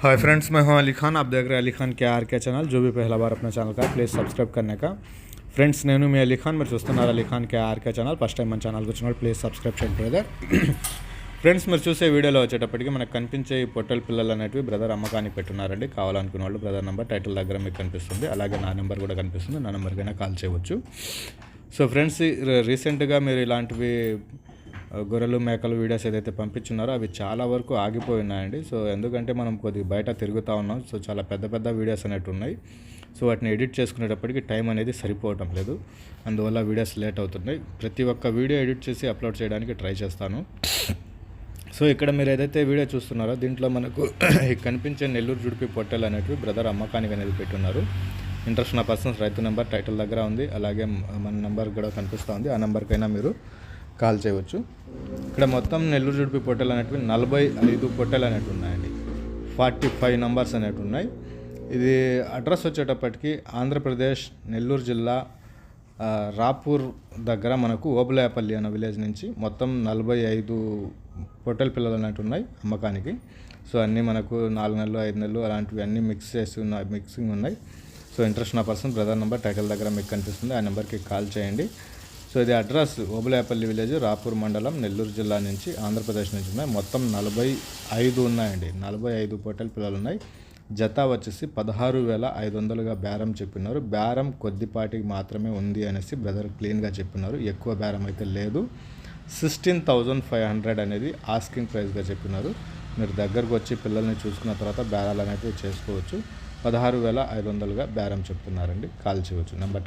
Hi friends मैं हूं अली खान आप देख रहे हैं अली खान के आर के चैनल जो भी पहला बार अपना ఛానల్ का ప్లీజ్ సబ్స్క్రైబ్ करने का ఫ్రెండ్స్ నేను మీ అలీ ఖాన్ మీరు చూస్తున్నారు Ali Khan K RK channel first time మన ఛానల్కి వచ్చినప్పుడు ప్లీజ్ సబ్స్క్రైబ్ చేయండి బ్రదర్ ఫ్రెండ్స్ మీరు చూసే వీడియోలో వచ్చేటప్పటికి మనకు కనిపించే ఈ పొట్టెల పిల్లలు అనేటివి బ్రదర్ అమ్మకానికి పెట్టున్నారండి కావాలనుకున్న వాళ్ళు బ్రదర్ నెంబర్ టైటిల్ దగ్గర మీకు కనిపిస్తుంది అలాగే నా నెంబర్ కూడా కనిపిస్తుంది నా నెంబర్కైనా కాల్ చేయవచ్చు సో ఫ్రెండ్స్ రీసెంట్గా మీరు ఇలాంటివి ఆ, గొర్రెలు మేకలు వీడియోస్ ఏదైతే పంపించున్నారో అవి చాలా వరకు ఆగిపోయి ఉన్నాయండి సో ఎందుకంటే మనం కొద్దిగా బయట తిరుగుతూ ఉన్నాం. సో చాలా పెద్ద పెద్ద వీడియోస్ అనేవి ఉన్నాయి. సో వాటిని ఎడిట్ చేసుకునేటప్పటికి టైం అనేది సరిపోవటం లేదు. అందువల్ల వీడియోస్ లేట్ అవుతున్నాయి. ప్రతి ఒక్క వీడియో ఎడిట్ చేసి అప్లోడ్ చేయడానికి ట్రై చేస్తాను. సో ఇక్కడ మీరు ఏదైతే వీడియో చూస్తున్నారో దీంట్లో మనకు కనిపించే నెల్లూరు జుడిపి పొట్టెలు అనేటివి బ్రదర్ అమ్మకానికి అనేది పెట్టున్నారు. ఇంట్రెస్ట్ ఉన్న పర్సన్స్ రైతు నెంబర్ టైటిల్ దగ్గర ఉంది. అలాగే మన నెంబర్ కూడా కనిపిస్తూ ఉంది. ఆ నెంబర్కైనా మీరు కాల్ చేయవచ్చు. ఇక్కడ మొత్తం నెల్లూరు జుడిపి పొట్టెలు అనేటివి నలభై ఐదు పొట్టెలు అనేటివి ఉన్నాయండి. ఫార్టీ ఫైవ్ నంబర్స్ అనేటివి ఉన్నాయి. ఇది అడ్రస్ వచ్చేటప్పటికి ఆంధ్రప్రదేశ్ నెల్లూరు జిల్లా రాపూర్ దగ్గర మనకు ఓబులాయపల్లి అన్న విలేజ్ నుంచి మొత్తం నలభై ఐదు పొట్టెల పిల్లలు అనేటివి ఉన్నాయి అమ్మకానికి. సో అన్నీ మనకు నాలుగు నెలలు ఐదు నెలలు అలాంటివి అన్నీ మిక్స్ చేసి ఉన్నాయి మిక్సింగ్ ఉన్నాయి. సో ఇంట్రెస్ట్ ఉన్న పర్సన్ బ్రదర్ నెంబర్ టైటిల్ దగ్గర మీకు కనిపిస్తుంది. ఆ నెంబర్కి కాల్ చేయండి. సో ఇది అడ్రస్ ఓబులాయపల్లి విలేజ్ రాపూర్ మండలం నెల్లూరు జిల్లా నుంచి ఆంధ్రప్రదేశ్ నుంచి. ఉన్నాయి. మొత్తం నలభై ఐదు ఉన్నాయండి. నలభై ఐదు పొట్టెల పిల్లలు ఉన్నాయి. జత వచ్చేసి పదహారు వేల ఐదు వందలుగా బేరం చెప్పినారు. బేరం కొద్దిపాటికి మాత్రమే ఉంది అనేసి బ్రదర్ క్లీన్గా చెప్పినారు. ఎక్కువ బేరం అయితే లేదు. సిక్స్టీన్ థౌజండ్ ఫైవ్ హండ్రెడ్ అనేది ఆస్కింగ్ ప్రైస్గా చెప్పినారు. మీరు దగ్గరకు వచ్చి పిల్లల్ని చూసుకున్న తర్వాత బేరాలు అనేవి చేసుకోవచ్చు. పదహారు వేల ఐదు వందలుగా బేరం చెప్తున్నారండి. కాల్ చేయవచ్చు. నెంబర్